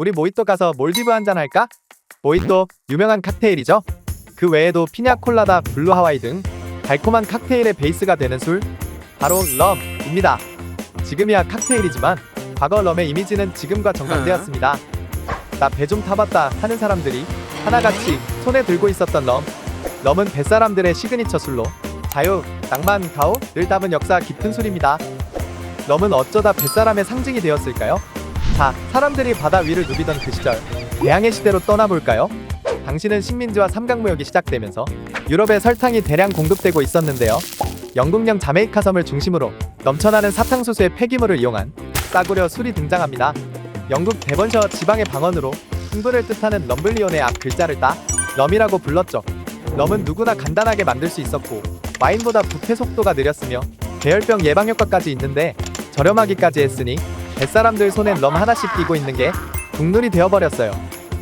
우리 모히또 가서 몰디브 한잔 할까? 모히또 유명한 칵테일이죠. 그 외에도 피냐콜라다, 블루 하와이 등 달콤한 칵테일의 베이스가 되는 술 바로 럼입니다. 지금이야 칵테일이지만 과거 럼의 이미지는 지금과 정반대였습니다. 나 배 좀 타봤다 하는 사람들이 하나같이 손에 들고 있었던 럼. 럼은 뱃사람들의 시그니처 술로 자유, 낭만, 가오를 담은 역사 깊은 술입니다. 럼은 어쩌다 뱃사람의 상징이 되었을까요? 자, 사람들이 바다 위를 누비던 그 시절 대항해 시대로 떠나볼까요? 당시는 식민지와 삼강무역이 시작되면서 유럽에 설탕이 대량 공급되고 있었는데요. 영국령 자메이카 섬을 중심으로 넘쳐나는 사탕수수의 폐기물을 이용한 싸구려 술이 등장합니다. 영국 대번셔 지방의 방언으로 흥분을 뜻하는 럼블리온의 앞 글자를 따 럼이라고 불렀죠. 럼은 누구나 간단하게 만들 수 있었고 와인보다 부패 속도가 느렸으며 배열병 예방 효과까지 있는데 저렴하기까지 했으니 뱃사람들 손엔 럼 하나씩 끼고 있는 게 국룰이 되어버렸어요.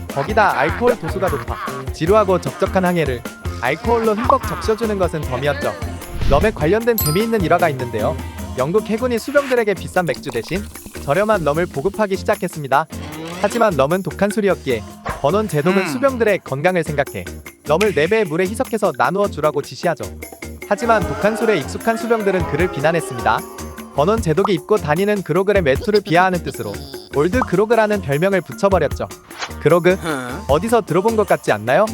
거기다 알코올 도수가 높아 지루하고 적적한 항해를 알코올로 흠뻑 적셔주는 것은 덤이었죠. 럼에 관련된 재미있는 일화가 있는데요. 영국 해군이 수병들에게 비싼 맥주 대신 저렴한 럼을 보급하기 시작했습니다. 하지만 럼은 독한 술이었기에 번원 제독은 음. 수병들의 건강을 생각해 럼을 4배의 물에 희석해서 나누어 주라고 지시하죠. 하지만 독한 술에 익숙한 수병들은 그를 비난했습니다. 번원 제독이 입고 다니는 그로글의 매투를 비하하는 뜻으로 올드 그로그라는 별명을 붙여버렸죠. 그로그 어? 어디서 들어본 것 같지 않나요?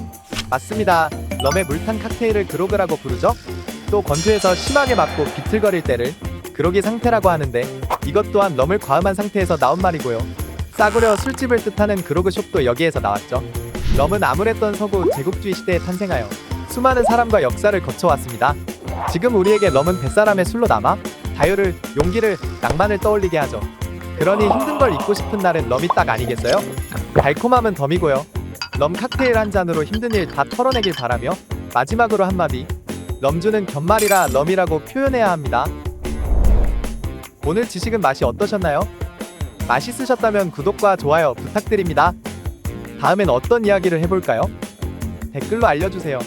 맞습니다. 럼의 물탄 칵테일을 그로그라고 부르죠. 또 권투에서 심하게 맞고 비틀거릴 때를 그로기 상태라고 하는데 이것 또한 럼을 과음한 상태에서 나온 말이고요. 싸구려 술집을 뜻하는 그로그 숍도 여기에서 나왔죠. 럼은 아무랬던 서구 제국주의 시대에 탄생하여 수많은 사람과 역사를 거쳐왔습니다. 지금 우리에게 럼은 뱃사람의 술로 남아 자유를, 용기를, 낭만을 떠올리게 하죠. 그러니 힘든 걸 잊고 싶은 날엔 럼이 딱 아니겠어요? 달콤함은 덤이고요. 럼 칵테일 한 잔으로 힘든 일 다 털어내길 바라며 마지막으로 한마디 럼주는 견말이라 럼이라고 표현해야 합니다. 오늘 지식은 맛이 어떠셨나요? 맛있으셨다면 구독과 좋아요 부탁드립니다. 다음엔 어떤 이야기를 해볼까요? 댓글로 알려주세요.